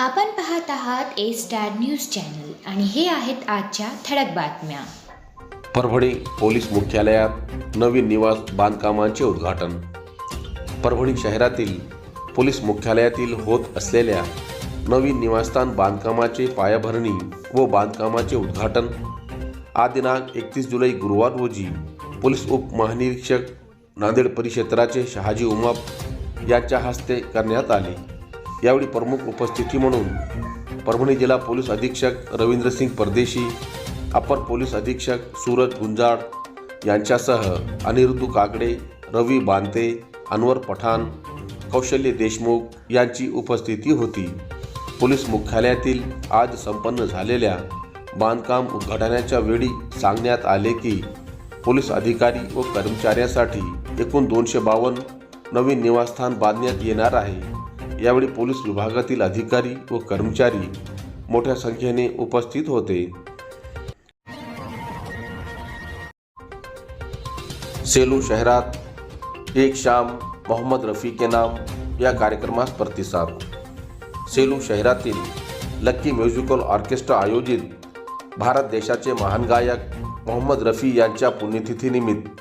आपण पाहत आहात ए स्टार न्यूज चॅनल आणि हे आहेत आजच्या ठळक बातम्या. परभणी पोलीस मुख्यालयात नवीन निवास बांधकामांचे उद्घाटन. परभणी शहरातील पोलीस मुख्यालयातील होत असलेल्या नवीन निवासस्थान बांधकामाचे पायाभरणी व बांधकामाचे उद्घाटन. आज दिनांक एकतीस जुलै गुरुवार रोजी पोलीस उपमहानिरीक्षक नांदेड परिक्षेत्राचे शहाजी उमाप यांच्या हस्ते करण्यात आले. यावेळी प्रमुख उपस्थिती म्हणून परभणी जिल्हा पोलीस अधीक्षक रवींद्रसिंग परदेशी अपर पोलीस अधीक्षक सूरज गुंजाळ यांच्यासह अनिरुद्ध काकडे रवी बांते अनवर पठाण कौशल्य देशमुख यांची उपस्थिती होती. पोलीस मुख्यालयातील आज संपन्न झालेल्या बांधकाम उद्घाटनाच्या वेळी सांगण्यात आले की पोलीस अधिकारी व कर्मचाऱ्यांसाठी एकूण दोनशे बावन्न नवीन निवासस्थान बांधण्यात येणार आहे. यावेळी पोलीस विभागातील अधिकारी व कर्मचारी मोठ्या संख्येने उपस्थित होते. सेलू शहरात एक शाम मोहम्मद रफी के नाम या कार्यक्रमास प्रतिसाद. सेलू शहरातील लक्की म्युझिकल ऑर्केस्ट्रा आयोजित भारत देशाचे महान गायक मोहम्मद रफी यांच्या पुण्यतिथीनिमित्त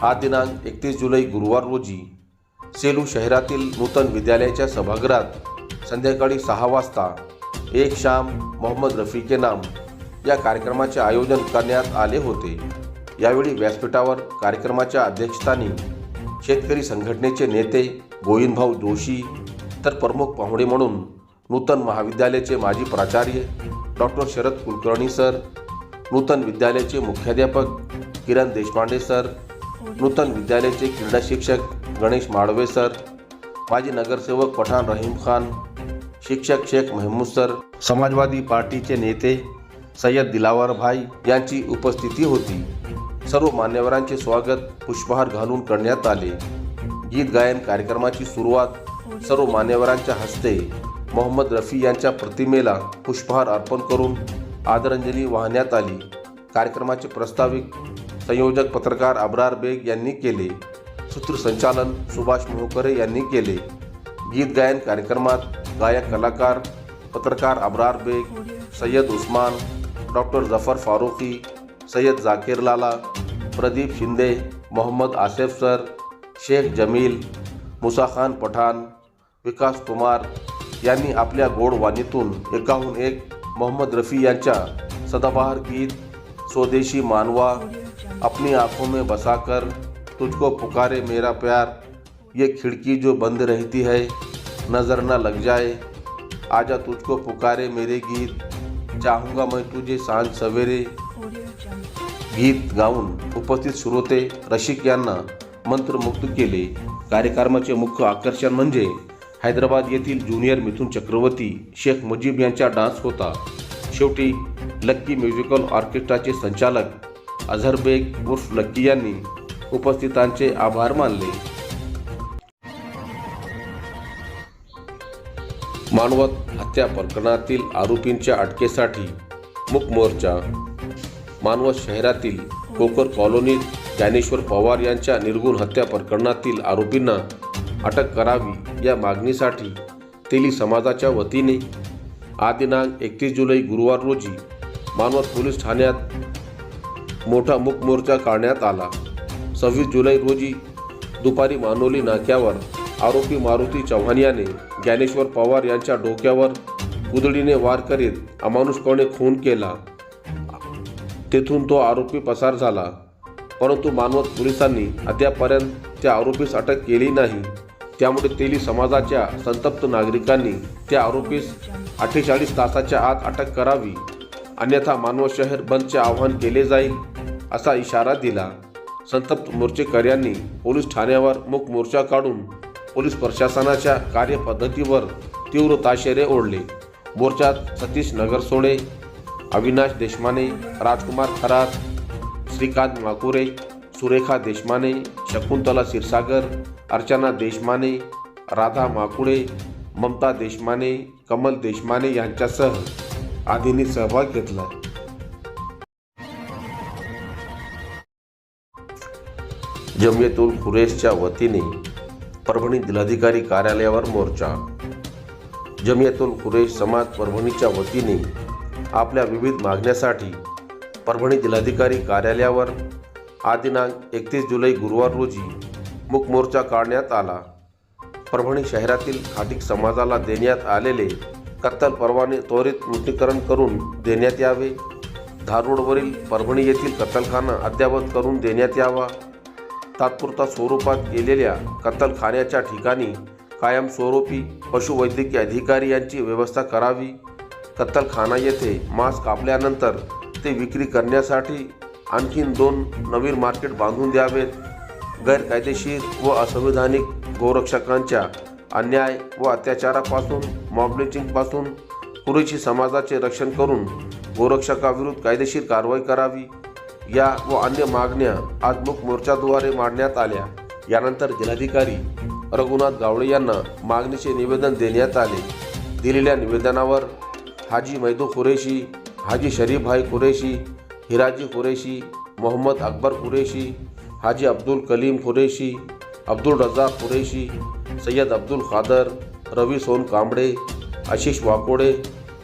हा दिनांक एकतीस जुलै गुरुवार रोजी सेलू शहरातील नूतन विद्यालयाच्या सभागृहात संध्याकाळी सहा वाजता एक शाम मोहम्मद रफीके नाम या कार्यक्रमाचे आयोजन करण्यात आले होते. यावेळी व्यासपीठावर कार्यक्रमाच्या अध्यक्षस्थानी शेतकरी संघटनेचे नेते गोविंदभाऊ जोशी तर प्रमुख पाहुणे म्हणून नूतन महाविद्यालयाचे माजी प्राचार्य डॉक्टर शरद कुलकर्णी सर नूतन विद्यालयाचे मुख्याध्यापक किरण देशपांडे सर नूतन विद्यालयाचे क्रीडा शिक्षक गणेश माळवे सर माजी नगरसेवक पठाण रहीम खान शिक्षक शेख महमूद सर समाजवादी पार्टीचे नेते सय्यद दिलावर भाई यांची उपस्थिती होती. सर्व मान्यवरांचे स्वागत पुष्पहार घालून करण्यात आले. गीत गायन कार्यक्रमाची सुरुवात सर्व मान्यवरांच्या हस्ते मोहम्मद रफी यांच्या प्रतिमेला पुष्पहार अर्पण करून आदरांजली वाहण्यात आली. कार्यक्रमाचे प्रस्ताविक संयोजक पत्रकार अब्रार बेग यांनी केले. सूत्रसंचालन सुभाष मोहकरे यांनी केले. गीत गायन कार्यक्रमात गायक कलाकार पत्रकार अब्रार बेग सय्यद उस्मान डॉक्टर जफर फारुखी सय्यद जाकीर लाला प्रदीप शिंदे मोहम्मद आसेफ सर शेख जमील मुसा खान पठाण विकास कुमार यांनी आपल्या गोडवाणीतून एकाहून एक मोहम्मद रफी यांच्या सदाबहार गीत स्वदेशी मानवा अपनी आंखों में बसाकर तुझको पुकारे मेरा प्यार। ये खिड़की जो बंद रहती है नज़र ना लग जाए। आजा तुझको पुकारे मेरे गीत। चाहूँगा मैं तुझे सांझ सवेरे। गीत गाऊन उपस्थित श्रोते रसिक यांना मंत्रमुक्त केले. कार्यक्रमाचे मुख्य आकर्षण म्हणजे हैदराबाद येथील ज्युनियर मिथुन चक्रवर्ती शेख मुजीब यांचा डान्स होता. शेवटी लक्की म्युझिकल ऑर्केस्ट्राचे संचालक अझरबेग उर्फ लक्की यांनी उपस्थितांचे आभार मानले. मानवत हत्या प्रकरणातील आरोपींच्या अटकेसाठी मुक मोर्चा मानवत शहरातील कोकर कॉलनीत ज्ञानेश्वर पवार यांच्या निर्गुण हत्या प्रकरणातील आरोपींना अटक करावी या मागणीसाठी तेली समाजाच्या वतीने आज दिनांक एकतीस जुलै गुरुवार रोजी मानवत पोलीस ठाण्यात मोठा मूक मोर्चा काढण्यात आला. सव्वीस जुलै रोजी दुपारी मानोली नाक्यावर आरोपी मारुती चव्हाण याने ज्ञानेश्वर पवार यांच्या डोक्यावर कुदळीने वार करीत अमानुषपणे खून केला. तेथून तो आरोपी पसार झाला. परंतु मानवत पोलिसांनी अद्यापर्यंत त्या आरोपीस अटक केली नाही. त्यामुळे तेली समाजाच्या संतप्त नागरिकांनी त्या आरोपीस अठ्ठेचाळीस तासाच्या आत अटक करावी. अन्यथा मानव शहर बंदचे आवाहन केले जाईल असा इशारा दिला. संतप्त मोर्चेकर्यांनी पोलीस ठाण्यावर मूक मोर्चा काढून पोलीस प्रशासनाच्या कार्यपद्धतीवर तीव्र ताशेरे ओढले. मोर्चात सतीश नगरसोडे अविनाश देशमाने राजकुमार खरात श्रीकांत माकुरे सुरेखा देशमाने शकुंतला क्षीरसागर अर्चना देशमाने राधा माकुळे ममता देशमाने कमल देशमाने यांच्यासह आदींनी सहभाग घेतला. जमियतुल खुरेशच्या वतीने परभणी जिल्हाधिकारी कार्यालयावर मोर्चा. जमियतुल कुरेश समाज परभणीच्या वतीने आपल्या विविध मागण्यासाठी परभणी जिल्हाधिकारी कार्यालयावर आदिनांक एकतीस जुलै गुरुवार रोजी मूक मोर्चा काढण्यात आला. परभणी शहरातील खाटिक समाजाला देण्यात आलेले कत्तल परवाने त्वरित नूतनीकरण करून देण्यात यावे. धारूडवरील परभणी येथील कत्तलखाना अद्ययावत करून देण्यात यावा. तात्पुरता स्वरूपात केलेल्या कत्तलखान्याच्या ठिकाणी कायमस्वरूपी पशुवैद्यकीय अधिकारी यांची व्यवस्था करावी. कत्तलखाना येथे मांस कापल्यानंतर ते विक्री करण्यासाठी आणखीन दोन नवीन मार्केट बांधून द्यावेत. गैरकायदेशीर व असंविधानिक गोरक्षकांच्या अन्याय व अत्याचारापासून मॉबलिचिंगपासून कुरेशी समाजाचे रक्षण करून गोरक्षकाविरुद्ध कायदेशीर कारवाई करावी. या व अन्य मागण्या आज मूक मोर्चाद्वारे मांडण्यात आल्या. यानंतर जिल्हाधिकारी रघुनाथ गावडे यांना मागणीचे निवेदन देण्यात आले. दिलेल्या निवेदनावर हाजी मैदू कुरेशी हाजी शरीफभाई कुरेशी हिराजी कुरेशी मोहम्मद अकबर कुरेशी हाजी अब्दुल कलीम कुरेशी अब्दुल रजा कुरेशी सय्यद अब्दुल खादर रवी सोन कांबळे आशिष वाकोडे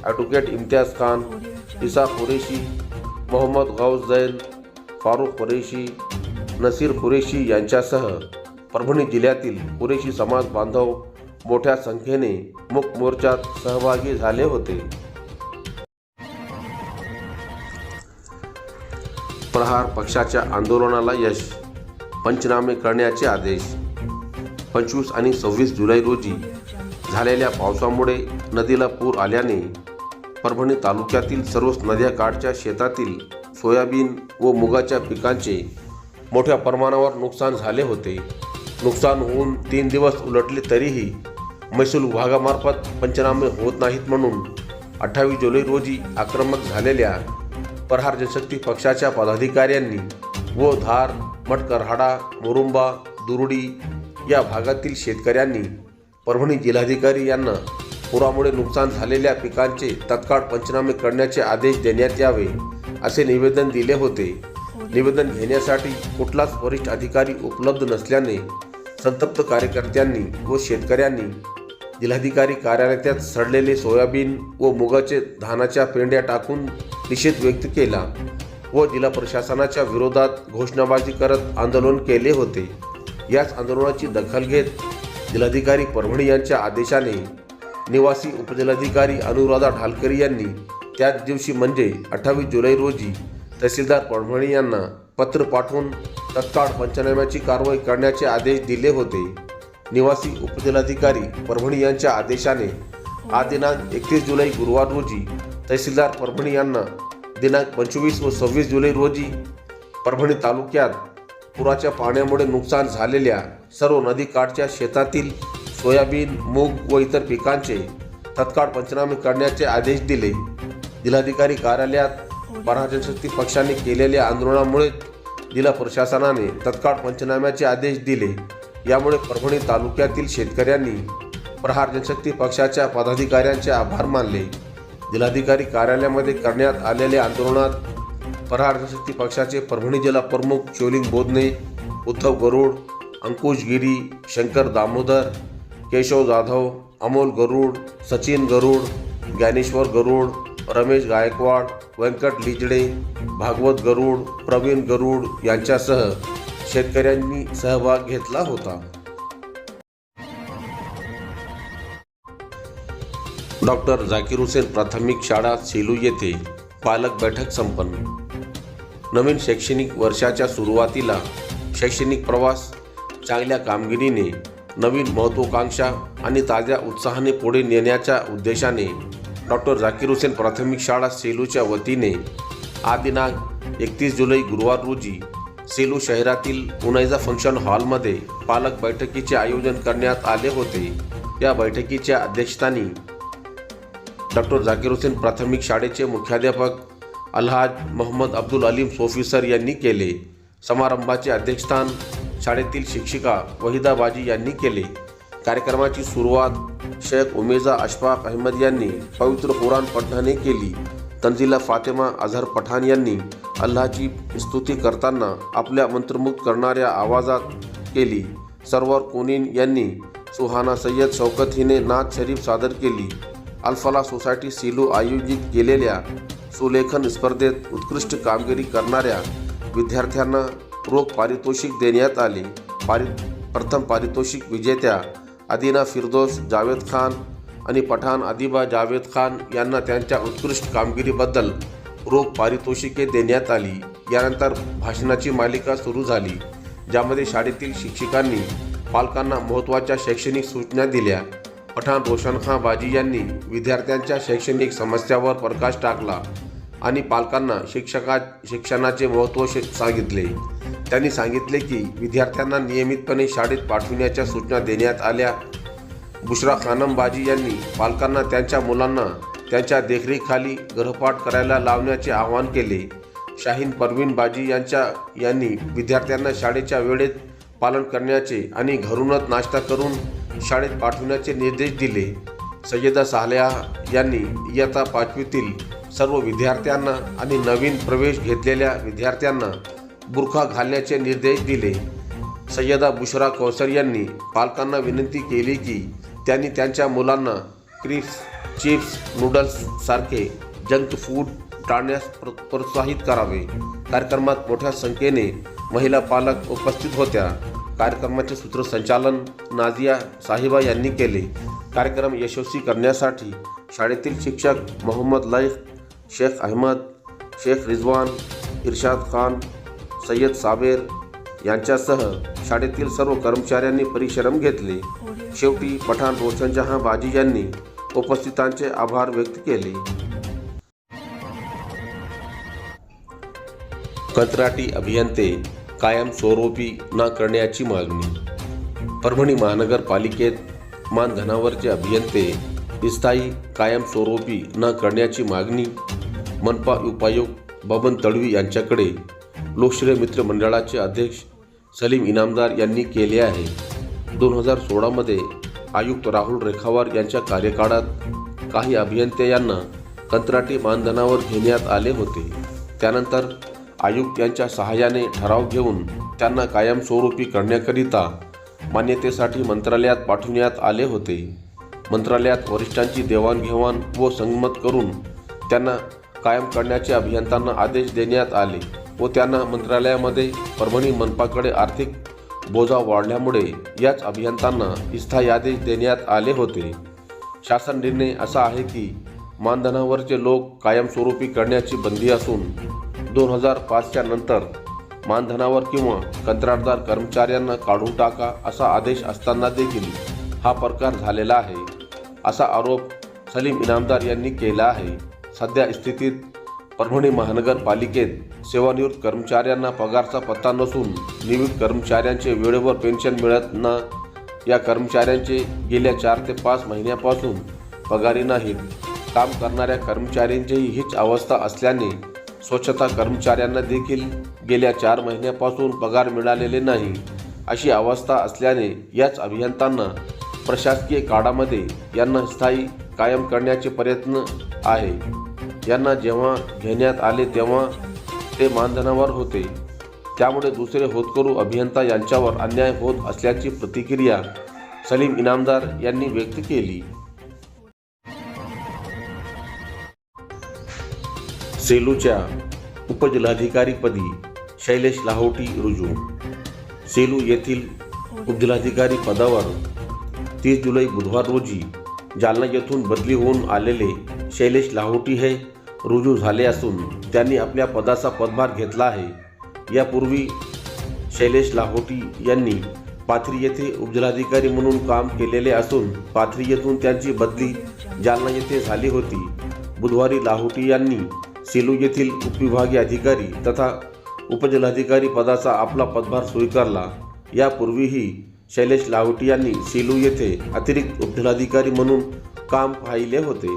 ॲडव्होकेट इम्तियाज खान इसा कुरेशी मोहम्मद गौस जैन फारुख कुरेशी नसीर कुरेशी यांच्यासह परभणी जिल्ह्यातील कुरेशी समाज बांधव मोठ्या संख्येने मुख मोर्चात सहभागी झाले होते. प्रहार पक्षाच्या आंदोलनाला यश पंचनामे करण्याचे आदेश. पंचवीस आणि सव्वीस जुलै रोजी झालेल्या पावसामुळे नदीला पूर आल्याने परभणी तालुक्यातील सर्वच नद्याकाठच्या शेतातील सोयाबीन व मुगाच्या पिकांचे मोठ्या प्रमाणावर नुकसान झाले होते. नुकसान होऊन तीन दिवस उलटले तरीही महसूल विभागामार्फत पंचनामे होत नाहीत म्हणून अठ्ठावीस जुलै रोजी आक्रमक झालेल्या प्रहार जनशक्ती पक्षाच्या पदाधिकाऱ्यांनी व धार मटकरहाडा मुरुंबा दुरुडी या भागातील शेतकऱ्यांनी परभणी जिल्हाधिकारी यांना पुरामुळे नुकसान झालेल्या पिकांचे तत्काळ पंचनामे करण्याचे आदेश देण्यात यावे. असे निवेदन दिले होते. निवेदन घेण्यासाठी कुठलाच वरिष्ठ अधिकारी उपलब्ध नसल्याने संतप्त कार्यकर्त्यांनी व शेतकऱ्यांनी जिल्हाधिकारी कार्यालयात सडलेले सोयाबीन व मुगाचे धानाच्या पेंड्या टाकून निषेध व्यक्त केला व जिल्हा प्रशासनाच्या विरोधात घोषणाबाजी करत आंदोलन केले होते. याच आंदोलनाची दखल घेत जिल्हाधिकारी परभणी यांच्या आदेशाने निवासी उपजिल्हाधिकारी अनुराधा ढालकरी यांनी त्याच दिवशी म्हणजे अठ्ठावीस जुलै रोजी तहसीलदार परभणी यांना पत्र पाठवून तत्काळ पंचनाम्याची कारवाई करण्याचे आदेश दिले होते. निवासी उपजिल्हाधिकारी परभणी यांच्या आदेशाने आज दिनांक एकतीस जुलै गुरुवार रोजी तहसीलदार परभणी यांना दिनांक पंचवीस व सव्वीस जुलै रोजी परभणी तालुक्यात पुराच्या पाण्यामुळे नुकसान झालेल्या सर्व नदीकाठच्या शेतातील सोयाबीन मूग व इतर पिकांचे तत्काळ पंचनामे करण्याचे आदेश दिले. जिल्हाधिकारी कार्यालयात मराठा जनशक्ती पक्षाने केलेल्या आंदोलनामुळे जिल्हा प्रशासनाने तत्काळ पंचनाम्याचे आदेश दिले. यामुळे परभणी तालुक्यातील शेतकऱ्यांनी प्रहार जनशक्ती पक्षाच्या पदाधिकाऱ्यांचे आभार मानले. जिल्हाधिकारी कार्यालयामध्ये करण्यात आलेल्या आंदोलनात प्रहार जनशक्ती पक्षाचे परभणी जिल्हा प्रमुख शिवलिंग बोधने उद्धव गरुड अंकुश गिरी शंकर दामोदर केशव जाधव अमोल गरुड सचिन गरुड ज्ञानेश्वर गरुड रमेश गायकवाड व्यंकट लिजडे भागवत गरुड प्रवीण गरुड यांच्यासह शेतकऱ्यांनी सहभाग घेतला होता. डॉक्टर झाकीर हुसेन प्राथमिक शाळा सेलू येथे पालक बैठक संपन्न. नवीन शैक्षणिक वर्षाच्या सुरुवातीला शैक्षणिक प्रवास चांगल्या कामगिरीने नवीन महत्त्वाकांक्षा आणि ताज्या उत्साहाने पुढे नेण्याच्या उद्देशाने डॉक्टर झाकीर हुसेन प्राथमिक शाळा सेलूच्या वतीने आज दिनांक एकतीस जुलै गुरुवार रोजी सेलू शहरातील उनायजा फंक्शन हॉलमध्ये पालक बैठकीचे आयोजन करण्यात आले होते. या बैठकीच्या अध्यक्षस्थानी डॉक्टर झाकीर हुसेन प्राथमिक शाळेचे मुख्याध्यापक अल्हाज मोहम्मद अब्दुल अलीम सोफिसर यांनी केले. समारंभाचे अध्यक्षस्थान शाळेतील शिक्षिका वहिदा बाजी यांनी केले. कार्यक्रमाची सुरुवात शेख उमेजा अशफाक अहमद यांनी पवित्र कुराण पठणाने केली. तंजिला फातेमा अझहर पठाण यांनी अल्लाची स्तुती करताना आपल्या मंत्रमुग्ध करणाऱ्या आवाजात केली. सरवर कोनीन यांनी सुहाना सय्यद शौकत हिने नाथ शरीफ सादर केली. अल्फाला सोसायटी सिलू आयोजित केलेल्या सुलेखन स्पर्धेत उत्कृष्ट कामगिरी करणाऱ्या विद्यार्थ्यांना रोख पारितोषिक देण्यात आले. पारि प्रथम पारितोषिक विजेत्या अदिना फिरदोस जावेद खान आणि पठाण अदिबा जावेद खान यांना त्यांच्या उत्कृष्ट कामगिरीबद्दल रोख पारितोषिके देण्यात आली. यानंतर भाषणाची मालिका सुरू झाली ज्यामध्ये शाळेतील शिक्षकांनी पालकांना महत्त्वाच्या शैक्षणिक सूचना दिल्या. पठाण रोशन खां बाजी यांनी विद्यार्थ्यांच्या शैक्षणिक समस्यावर प्रकाश टाकला आणि पालकांना शिक्षका शिक्षणाचे महत्त्व शे- सांगितले. त्यांनी सांगितले की विद्यार्थ्यांना नियमितपणे शाळेत पाठविण्याच्या सूचना देण्यात आल्या. बुशरा खानम बाजी यांनी पालकांना त्यांच्या मुलांना त्यांच्या देखरेखीखाली गृहपाठ करायला लावण्याचे आवाहन केले. शाहीन परवीन बाजी यांच्या यांनी विद्यार्थ्यांना शाळेच्या वेळेत पालन करण्याचे आणि घरूनच नाश्ता करून शाळेत पाठविण्याचे निर्देश दिले. सय्यदा साहल्या यांनी इयत्ता पाचवीतील सर्व विद्यार्थ्यांना आणि नवीन प्रवेश घेतलेल्या विद्यार्थ्यांना बुरखा घालण्याचे निर्देश दिले. सय्यदा बुशरा कौसर यांनी पालकांना विनंती केली की त्यांनी त्यांच्या मुलांना क्रिप्स चिप्स नूडल्स सारखे जंक फूड टाळण्यास प्रो- प्रोत्साहित करावे. कार्यक्रमात मोठ्या संख्येने महिला पालक उपस्थित होत्या. कार्यक्रमाचे सूत्रसंचालन नाझिया साहिबा यांनी केले. कार्यक्रम यशस्वी करण्यासाठी शाळेतील शिक्षक मोहम्मद लैफ शेख अहमद शेख रिजवान इर्शाद खान सय्यद साबेर यांच्यासह शाळेतील सर्व कर्मचाऱ्यांनी परिश्रम घेतले. शेवटी पठाण रोशनजहां बाजी यांनी उपस्थितांचे आभार व्यक्त केले. कंत्राटी अभियंते कायम स्वरूपी न करण्याची मागणी. परभणी महानगरपालिकेत मानधनावरचे अभियंते स्थायी कायम स्वरूपी न करण्याची मागणी. मनपा उपायुक्त बबन तडवी यांच्याकडे लोकशाही मित्र मंडळाचे अध्यक्ष सलीम इनामदार यांनी केले आहे. दोन हजार सोळामध्ये आयुक्त राहुल रेखावार यांच्या कार्यकाळात काही अभियंते यांना कंत्राटी मानधनावर घेण्यात आले होते. त्यानंतर आयुक्त यांच्या सहाय्याने ठराव घेऊन त्यांना कायमस्वरूपी करण्याकरिता मान्यतेसाठी मंत्रालयात पाठवण्यात आले होते. मंत्रालयात वरिष्ठांची देवाणघेवाण व संगमत करून त्यांना कायम करण्याचे अभियंत्यांना आदेश देण्यात आले. व त्यांना मंत्रालयामध्ये परभणी मनपाकडे आर्थिक बोजा वाढल्यामुळे याच अभियंत्यांना इस्था यादी देण्यात आले होते. शासन निर्णय असा आहे की मानधनावरचे लोक कायमस्वरूपी करण्याची बंदी असून दोन हजार पाचच्या नंतर मानधनावर किंवा कंत्राटदार कर्मचाऱ्यांना काढून टाका असा आदेश असताना देखील हा प्रकार झालेला आहे. असा आरोप सलीम इनामदार यांनी केला आहे. सध्या स्थितीत परभणी महानगरपालिकेत सेवानिवृत्त कर्मचाऱ्यांना पगारचा पत्ता नसून निवृत्त कर्मचाऱ्यांचे वेळेवर पेन्शन मिळत ना या कर्मचाऱ्यांचे गेल्या चार ते पाच महिन्यापासून पगारी नाहीत. काम करणाऱ्या कर्मचाऱ्यांचीही हीच अवस्था असल्याने स्वच्छता कर्मचाऱ्यांना देखील गेल्या चार महिन्यापासून पगार मिळालेले नाही अशी अवस्था असल्याने याच अभियंत्यांना प्रशासकीय काळामध्ये यांना स्थायी कायम करण्याचे प्रयत्न आहे. यांना जेव्हा घेण्यात आले तेव्हा ते मानधनावर होते. त्यामुळे दुसरे होतकरू अभियंता यांच्यावर अन्याय होत असल्याची प्रतिक्रिया सलीम इनामदार यांनी व्यक्त केली. सेलूच्या उपजिल्हाधिकारीपदी शैलेश लाहोटी रुजू. सेलू येथील उपजिल्हाधिकारी पदावर तीस जुलै बुधवार रोजी जालना येथून बदली होऊन आलेले शैलेश लाहोटी हे रुजू झाले असून त्यांनी आपल्या पदाचा पदभार घेतला आहे. यापूर्वी शैलेश लाहोटी यांनी पाथरी येथे उपजिल्हाधिकारी म्हणून काम केलेले असून पाथरी येथून त्यांची बदली जालना येथे झाली होती. बुधवारी लाहोटी यांनी सेलू येथील उपविभागीय अधिकारी तथा उपजिल्हाधिकारी पदाचा आपला पदभार स्वीकारला. यापूर्वीही शैलेश लाहोटी यांनी सेलू येथे अतिरिक्त उपजिल्हाधिकारी म्हणून काम पाहिले होते.